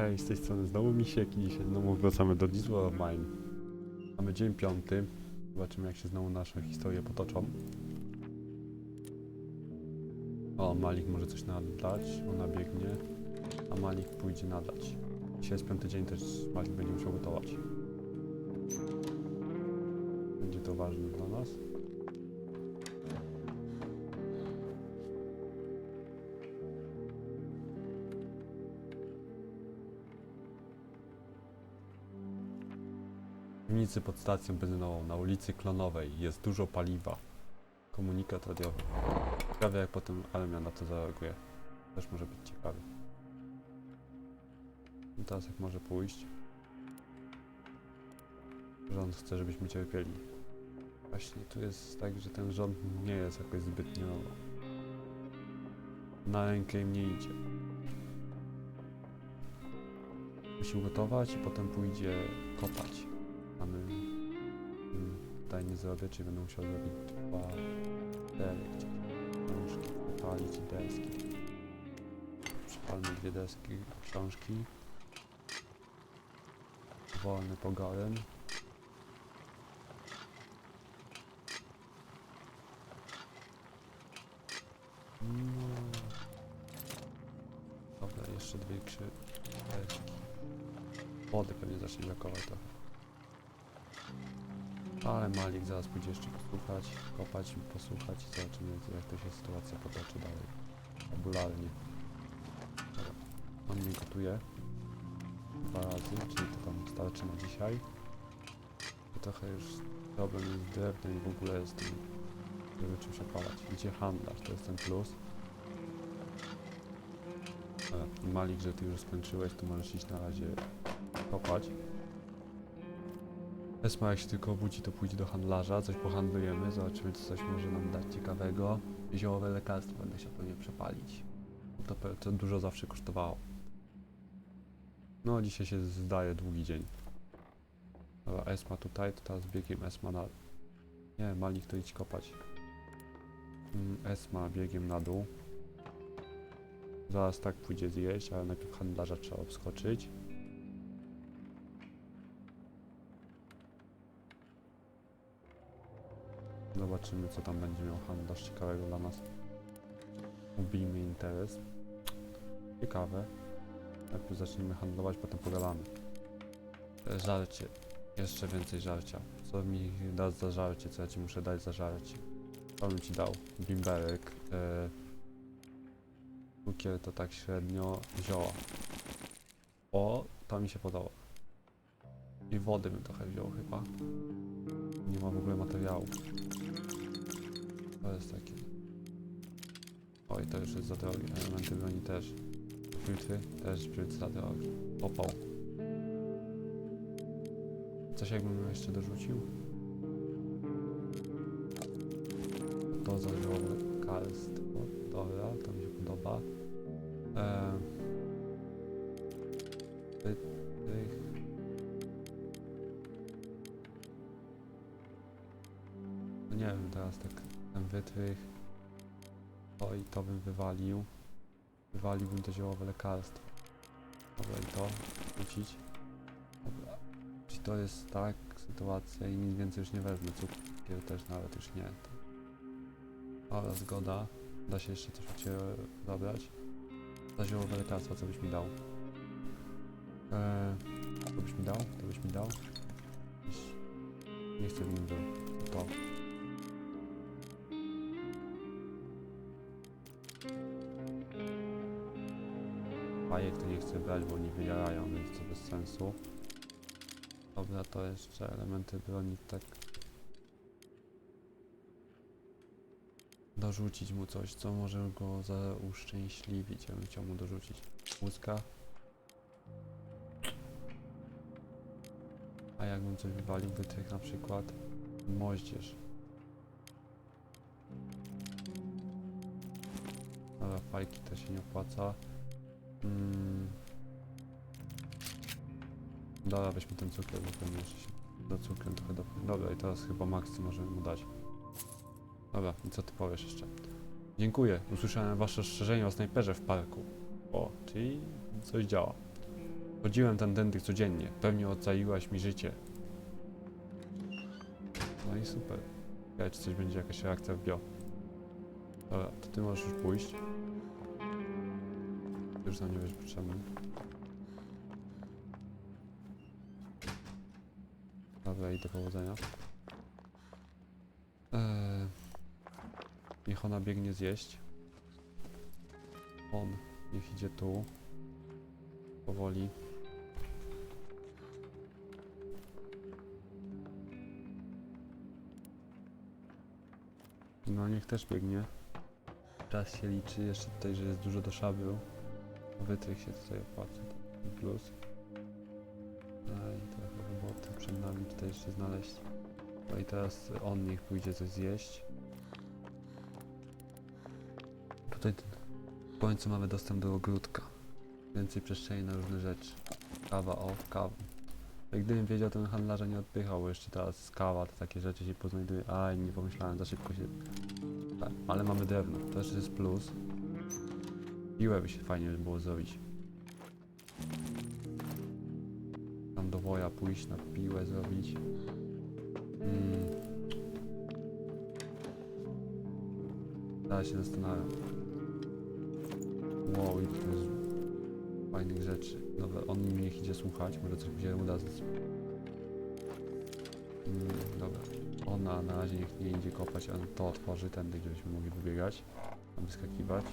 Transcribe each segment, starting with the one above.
Hej, z tej strony znowu Misiek i dzisiaj znowu wracamy do Diesel of Mine. Mamy dzień piąty. Zobaczymy jak się znowu nasze historie potoczą. O, Malik może coś nadać, ona biegnie, a Malik pójdzie nadać. Dzisiaj jest piąty dzień, też Malik będzie musiał gotować. Będzie to ważne dla nas. Piwnicy pod stacją benzynową na ulicy Klonowej jest dużo paliwa. Komunikat radiowy. Ciekawe jak potem Alemia na to zareaguje. Też może być ciekawy. I teraz jak może pójść? Rząd chce, żebyśmy cierpieli. Właśnie tu jest tak, że ten rząd nie jest jakoś zbytnio... Na rękę im nie idzie. Musi ugotować i potem pójdzie kopać. Mamy mm, tutaj nie zrobię, czyli będę musiał zrobić dwa gdzieś. książki, wypalić i deski. Przypalmy dwie deski, książki. Wolny pogarem. No. Dobra, jeszcze dwie krzy... Wody pewnie zacznie brakować trochę. Ale Malik zaraz pójdzie jeszcze posłuchać, kopać, posłuchać i zobaczymy jak to się sytuacja potoczy dalej. Fabularnie. On mnie gotuje. Dwa razy, czyli to tam starczy na dzisiaj. To trochę już problem jest z drewnem i w ogóle jest tym, żeby czymś opalać. Idzie handlarz, to jest ten plus. Malik, że ty już skończyłeś, to możesz iść na razie kopać. Esma jak się tylko obudzi, to pójdzie do handlarza, coś pohandlujemy, zobaczymy, czy coś może nam dać ciekawego. Ziołowe lekarstwo będę się pewnie przepalić. To, to dużo zawsze kosztowało. No, dzisiaj się zdaje długi dzień. Dobra, Esma tutaj, to teraz biegiem Esma na... Nie, Malik to idź kopać. Mm, Esma biegiem na dół. Zaraz tak pójdzie zjeść, ale najpierw handlarza trzeba obskoczyć. Zobaczymy, co tam będzie miał handlarz ciekawego dla nas. Ubijmy interes. Ciekawe. Najpierw zacznijmy handlować, potem pogadamy. Żarcie. Jeszcze więcej żarcia. Co mi dasz za żarcie? Co ja ci muszę dać za żarcie? Co bym ci dał? Bimberek. Cukier to tak średnio. Zioła. O, to mi się podoba. I wody bym trochę wziął chyba. Nie ma w ogóle materiału. To jest takie. Oj, to już jest za drogie. Elementy broni też. Filtry też filtry za drogie. Opał. Coś jakbym jeszcze dorzucił? To zażołowe lekarstwo. Dobra, to mi się podoba. Eee. No nie wiem, teraz tak ten wytrych. To i to bym wywalił. Wywaliłbym to ziołowe lekarstwo. Dobra, i to wrócić. Dobra. Czy to jest tak sytuacja i nic więcej już nie wezmę. Cukier też nawet już nie. Dobra, zgoda. Da się jeszcze coś od Ciebie zabrać. Za ziołowe lekarstwo, co byś mi dał? Eee, to byś mi dał? To byś mi dał? Nie chcę w nim był. To. Chcę brać, bo oni wyjarają, więc to bez sensu. Dobra, to jeszcze elementy broni tak... Dorzucić mu coś, co może go za uszczęśliwić. Ja bym chciał mu dorzucić łuska. A jakbym coś wywalił, wytrych na przykład moździerz. Dobra, fajki to się nie opłaca. Mm. Dobra, weźmy ten cukier, bo pewnie jeszcze się do cukru trochę do... Dobra, i teraz chyba Maxi możemy mu dać. Dobra, i co ty powiesz jeszcze? Dziękuję, usłyszałem wasze ostrzeżenie o snajperze w parku. O, czyli coś działa. Chodziłem tędy codziennie. Pewnie ocaliłaś mi życie. No i super. Ciekawe, czy coś będzie jakaś reakcja w bio. Dobra, to ty możesz już pójść. Już nam nie będziesz potrzebny. Dobra, i do powodzenia. Eee, niech ona biegnie zjeść. On niech idzie tu. Powoli. No niech też biegnie. Czas się liczy, jeszcze tutaj, że jest dużo do szablu. Wytrych się tutaj opłaca. Plus. No i trochę roboty przed nami tutaj jeszcze znaleźć. No i teraz on niech pójdzie coś zjeść. Tutaj ten- w końcu mamy dostęp do ogródka. Więcej przestrzeni na różne rzeczy. Kawa, o, kawa. Gdybym wiedział, bym handlarza nie odpychał, jeszcze teraz kawa, to takie rzeczy się poznajduje. Aj, nie pomyślałem, za szybko się... Tak, ale mamy drewno, to jeszcze jest plus. Piłę by się fajnie było zrobić. Tam do woja pójść, na piłę zrobić. Mm. Teraz się zastanawiam. Wow, jest fajnych rzeczy. Dobra, on mi niech idzie słuchać, może coś mi się uda. z- Mm, dobra. Ona na razie niech nie idzie kopać, a to otworzy tędy, gdzie byśmy mogli wybiegać. Tam wyskakiwać.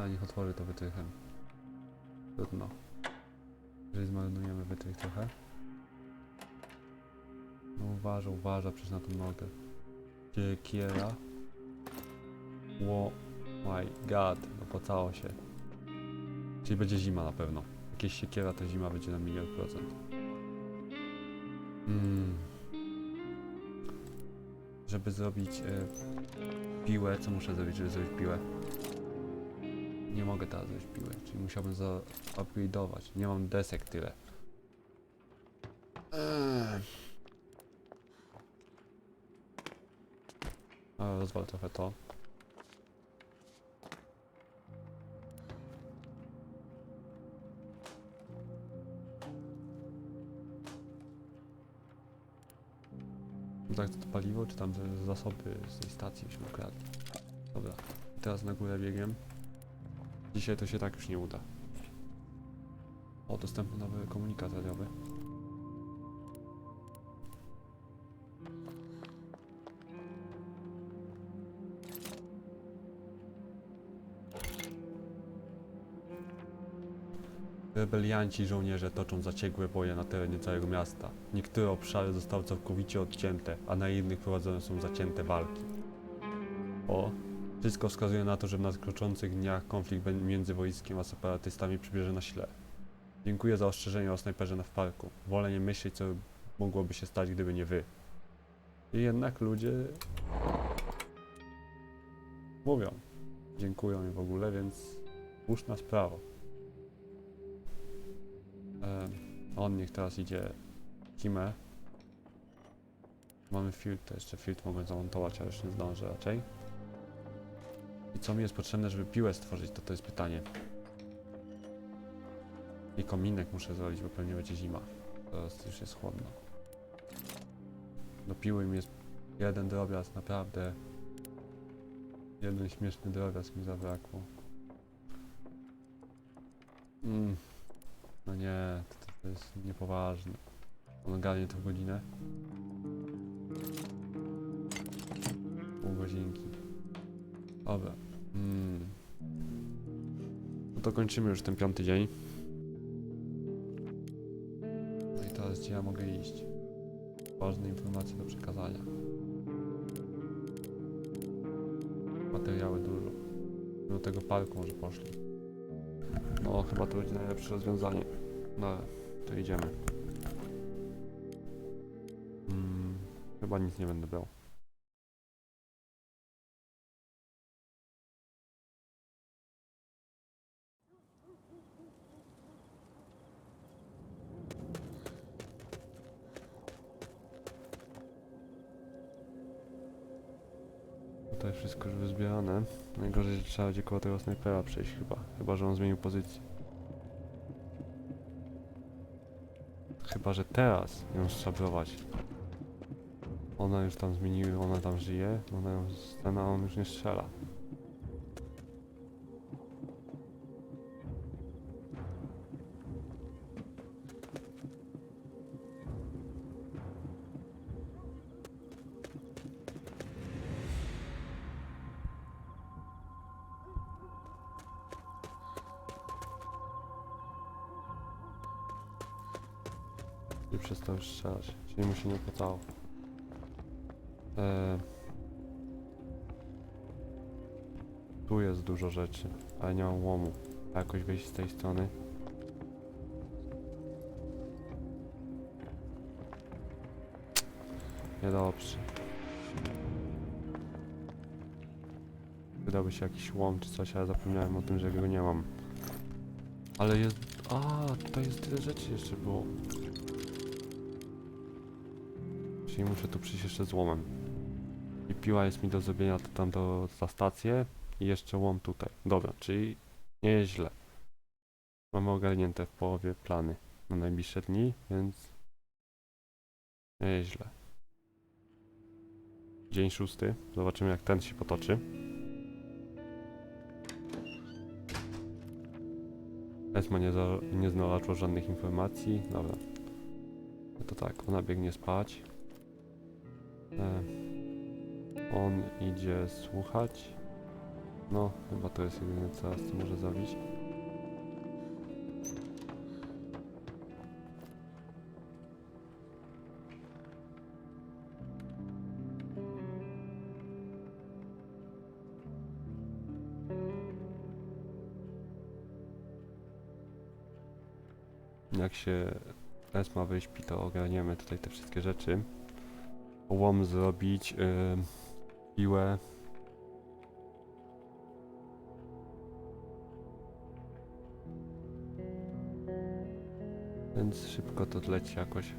A, niech otworzy to wytrychem. Trudno. Jeżeli zmarnujemy wytrych trochę. No uważa, uważa przecież na tą nogę. Siekiera. Ło my god, no pocało się. Czyli będzie zima na pewno. Jakieś siekiera, to zima będzie na milion procent. Mm. Żeby zrobić e, piłę, co muszę zrobić, żeby zrobić piłę? Nie mogę teraz zrobić piłę, czyli musiałbym za upgrade'ować. Nie mam desek tyle. Eee. A, rozwal trochę to. Tak, to paliwo, czy tam zasoby z tej stacji byśmy ukradli. Dobra, teraz na górę biegiem. Dzisiaj to się tak już nie uda. O, dostępny nowy komunikat radiowy. Rebelianci żołnierze toczą zaciekłe boje na terenie całego miasta. Niektóre obszary zostały całkowicie odcięte, a na innych prowadzone są zacięte walki. O, wszystko wskazuje na to, że w nadkroczących dniach konflikt między wojskiem a separatystami przybierze na sile. Dziękuję za ostrzeżenie o snajperze na w parku. Wolę nie myśleć, co mogłoby się stać, gdyby nie wy. I jednak ludzie mówią, dziękują mi w ogóle, więc słuszna sprawa. Em, on niech teraz idzie Kimę. Mamy filtr, jeszcze filtr mogę zamontować, ale już nie zdążę raczej. I co mi jest potrzebne, żeby piłę stworzyć, to to jest pytanie. I kominek muszę zrobić, bo pewnie będzie zima. Teraz już jest chłodno. Do piły mi jest jeden drobiazg, naprawdę. Jeden śmieszny drobiazg mi zabrakło. Mm. No nie, to, to jest niepoważne. On ogarnie to w godzinę. Pół godzinki. Dobra. Mm. No to kończymy już ten piąty dzień. No i teraz gdzie ja mogę iść? Ważne informacje do przekazania. Materiały dużo. Do tego parku może poszli. No, chyba to będzie najlepsze rozwiązanie. No, to idziemy. Mm, chyba nic nie będę brał. Trzeba będzie koło tego snajpera przejść chyba. Chyba, że on zmienił pozycję. Chyba, że teraz ją szabrować. Ona już tam zmieniła, ona tam żyje, ona ją scena, a on już nie strzela. Czyli mu się nie opłacało. Eee, tu jest dużo rzeczy, ale nie mam łomu. A jakoś wyjść z tej strony? Niedobrze. Wydałby się jakiś łom czy coś, ale zapomniałem o tym, że go nie mam. Ale jest... A, tutaj jest tyle rzeczy jeszcze było. Czyli muszę tu przyjść jeszcze z łomem. I piła jest mi do zrobienia to tam do, za stację i jeszcze łom tutaj. Dobra, czyli nie jest źle. Mamy ogarnięte w połowie plany na najbliższe dni, więc nie jest źle. Dzień szósty. Zobaczymy jak ten się potoczy. Esma nie, nie znalazła żadnych informacji. Dobra. No to tak, ona biegnie spać. E, on idzie słuchać. No, chyba to jest jedyne co nas może zabić. Jak się Esma wyśpi, to ogarniemy tutaj te wszystkie rzeczy. Łom zrobić, yy, piłę. Więc szybko to leci jakoś.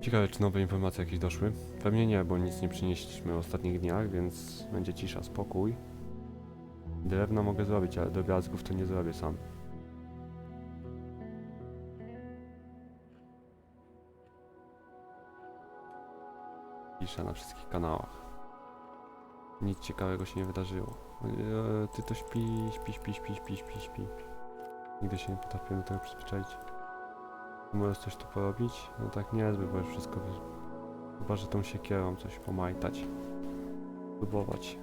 Ciekawe, czy nowe informacje jakieś doszły. Pewnie nie, bo nic nie przynieśliśmy w ostatnich dniach, więc będzie cisza, spokój. Drewno mogę zrobić, ale drobiazgów to nie zrobię sam. Cisza na wszystkich kanałach. Nic ciekawego się nie wydarzyło. Eee, ty to śpi, śpi, śpi, śpi, śpi, śpi, śpi. Nigdy się nie potrafiłem do tego przyzwyczaić. Możesz coś tu porobić? No tak niezbyt, bo już wszystko... wy- Chyba, że tą siekierą coś pomajtać. Próbować.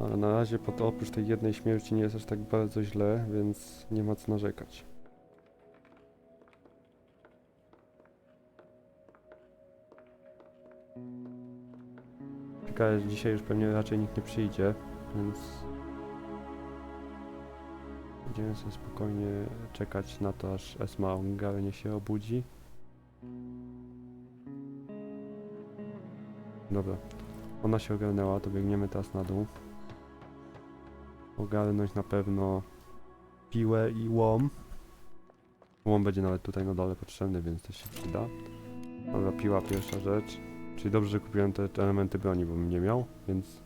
Ale na razie pod, oprócz tej jednej śmierci nie jest aż tak bardzo źle, więc nie ma co narzekać. Że dzisiaj już pewnie raczej nikt nie przyjdzie, więc będziemy sobie spokojnie czekać na to, aż Esma ogarnie się obudzi. Dobra, ona się ogarnęła, to biegniemy teraz na dół. Ogarnąć na pewno piłę i łom. Łom będzie nawet tutaj na dole potrzebny, więc to się przyda. Dobra, piła pierwsza rzecz. Czyli dobrze, że kupiłem te, elementy broni, bo bym nie miał, więc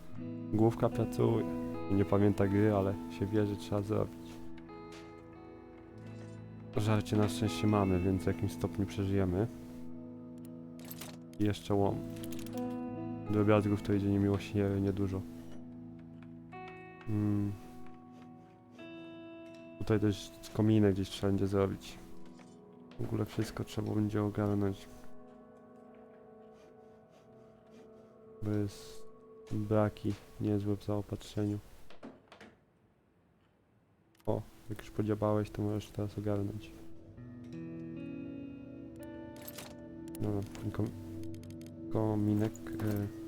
główka pracuje. Nie pamięta gry, ale się wie, że trzeba zrobić. Żarcie na szczęście mamy, więc w jakimś stopniu przeżyjemy. I jeszcze łom. Drobiazgów to idzie niemiłosiernie niedużo. Mm. Tutaj też kominek gdzieś trzeba będzie zrobić. W ogóle wszystko trzeba będzie ogarnąć. Bo jest braki niezłe w zaopatrzeniu. O, jak już podziałałeś, to możesz teraz ogarnąć. Ten kom kominek. E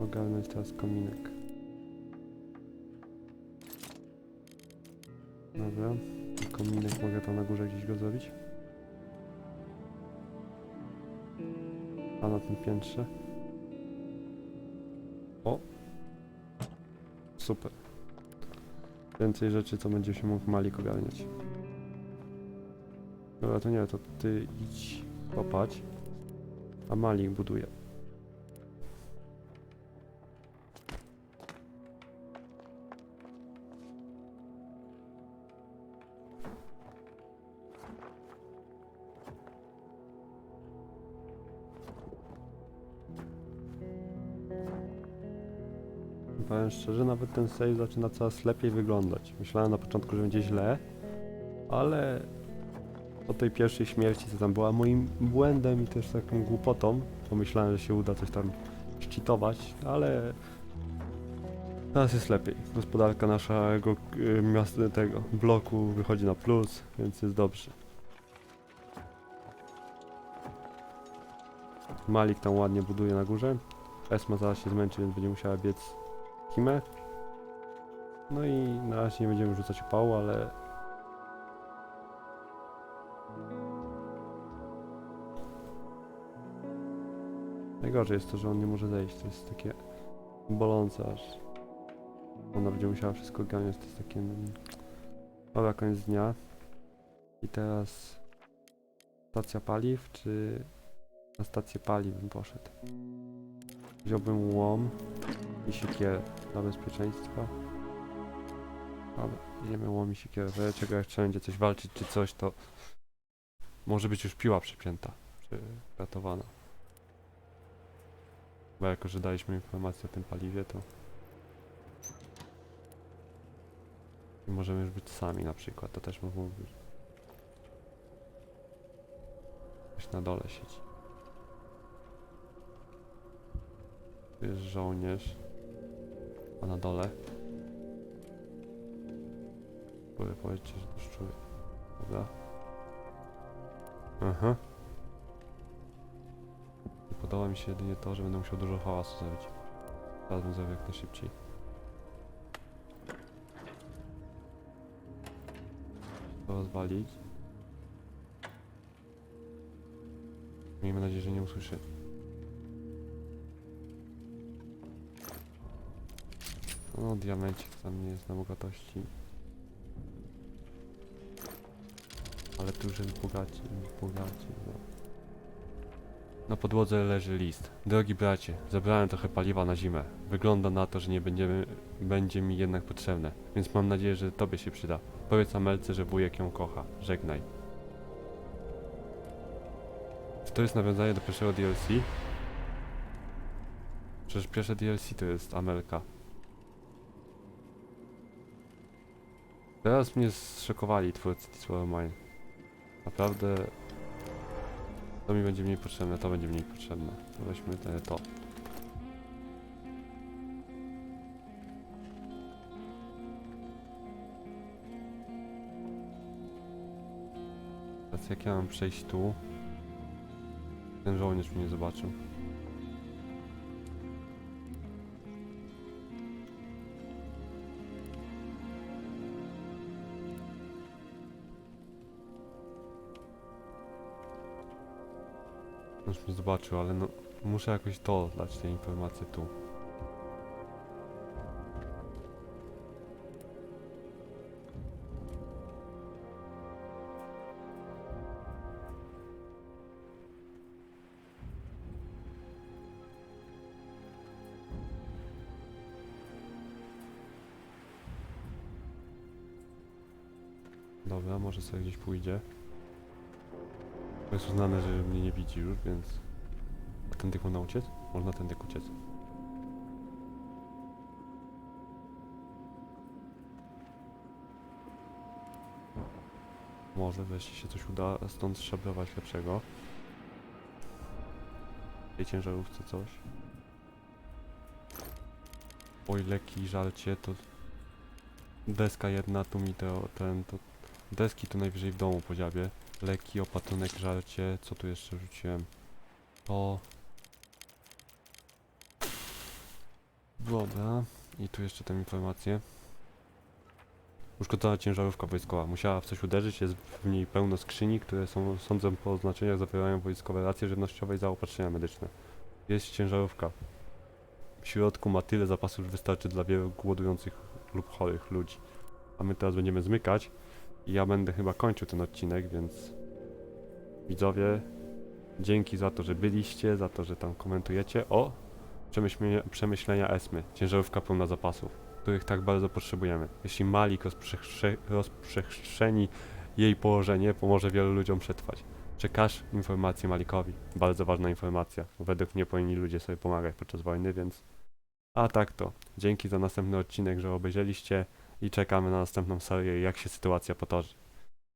ogarnąć teraz kominek. Dobra, kominek mogę tam na górze gdzieś go zrobić. A na tym piętrze. O! Super. Więcej rzeczy, co będzie się mógł Malik ogarniać. Dobra, to nie, to ty idź kopać, a Malik buduje. Powiem szczerze, nawet ten save zaczyna coraz lepiej wyglądać. Myślałem na początku, że będzie źle, ale po tej pierwszej śmierci, co tam była moim błędem i też taką głupotą, pomyślałem, że się uda coś tam szczytować, ale teraz jest lepiej. Gospodarka naszego y, miasta, tego bloku wychodzi na plus, więc jest dobrze. Malik tam ładnie buduje na górze. Esma zaraz się zmęczy, więc będzie musiała biec No i na razie nie będziemy rzucać opału, ale Najgorzej jest to, że on nie może zejść. To jest takie bolące aż. Ona będzie musiała wszystko ogarniać. To jest takie... mm, Dobra, koniec dnia. I teraz... Stacja paliw, czy... Na stację paliw bym poszedł. Wziąłbym łom i siekierę dla bezpieczeństwa. Ale idziemy łom i siekierę. Razie czego jak trzeba będzie coś walczyć czy coś, to... Może być już piła przypięta, czy ratowana. Bo jako, że daliśmy informację o tym paliwie, to... I możemy już być sami na przykład, to też mogło być. Ktoś na dole siedzi. Tu jest żołnierz. A na dole? Próbuję powiedzieć, że to szczury. Dobra. Aha. Nie podoba mi się jedynie to, że będę musiał dużo hałasu zrobić. Teraz bym zrobił jak najszybciej. To rozwalić. Miejmy nadzieję, że nie usłyszy. No, diamencik tam nie jest na bogatości. Ale tu jest bogaci, bogaci, no. Na podłodze leży list. Drogi bracie, zebrałem trochę paliwa na zimę. Wygląda na to, że nie będziemy, będzie mi jednak potrzebne, więc mam nadzieję, że tobie się przyda. Powiedz Amelce, że wujek ją kocha. Żegnaj. Czy to jest nawiązanie do pierwszego DLC? Przecież pierwsze DLC to jest Amelka. Teraz mnie zszokowali twórcy of Mine. Naprawdę to mi będzie mniej potrzebne, to będzie mniej potrzebne. To weźmy te, to. Teraz jak ja mam przejść tu? Ten żołnierz mnie zobaczył. Mnie zobaczył, ale no muszę jakoś to dać te informacje tu. Dobra, może sobie gdzieś pójdzie. Jest uznane, że mnie nie widzi już, więc... A tędy można uciec? Można tędy uciec. Może wreszcie się coś uda stąd szabrować lepszego. W tej ciężarówce coś. Oj, leki, żarcie, to... Deska jedna, tu mi to, ten, to... Deski to najwyżej w domu podziabię. Leki, opatrunek, żarcie. Co tu jeszcze rzuciłem? To... Dobra. I tu jeszcze tę informację. Uszkodzona ciężarówka wojskowa. Musiała w coś uderzyć. Jest w niej pełno skrzyni, które są, sądzę po oznaczeniach zawierają wojskowe racje żywnościowe i zaopatrzenia medyczne. Jest ciężarówka. W środku ma tyle zapasów, że wystarczy dla wielu głodujących lub chorych ludzi. A my teraz będziemy zmykać. Ja będę chyba kończył ten odcinek, więc widzowie, dzięki za to, że byliście, za to, że tam komentujecie. O! Przemyślenia, przemyślenia Esmy, ciężarówka pełna zapasów, których tak bardzo potrzebujemy. Jeśli Malik rozprzestrze- rozprzestrzeni jej położenie, pomoże wielu ludziom przetrwać. Przekaż informację Malikowi. Bardzo ważna informacja. Według mnie powinni ludzie sobie pomagać podczas wojny, więc... A tak to. Dzięki za następny odcinek, że obejrzeliście i czekamy na następną serię, jak się sytuacja potoczy.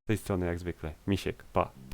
Z tej strony jak zwykle. Misiek, pa.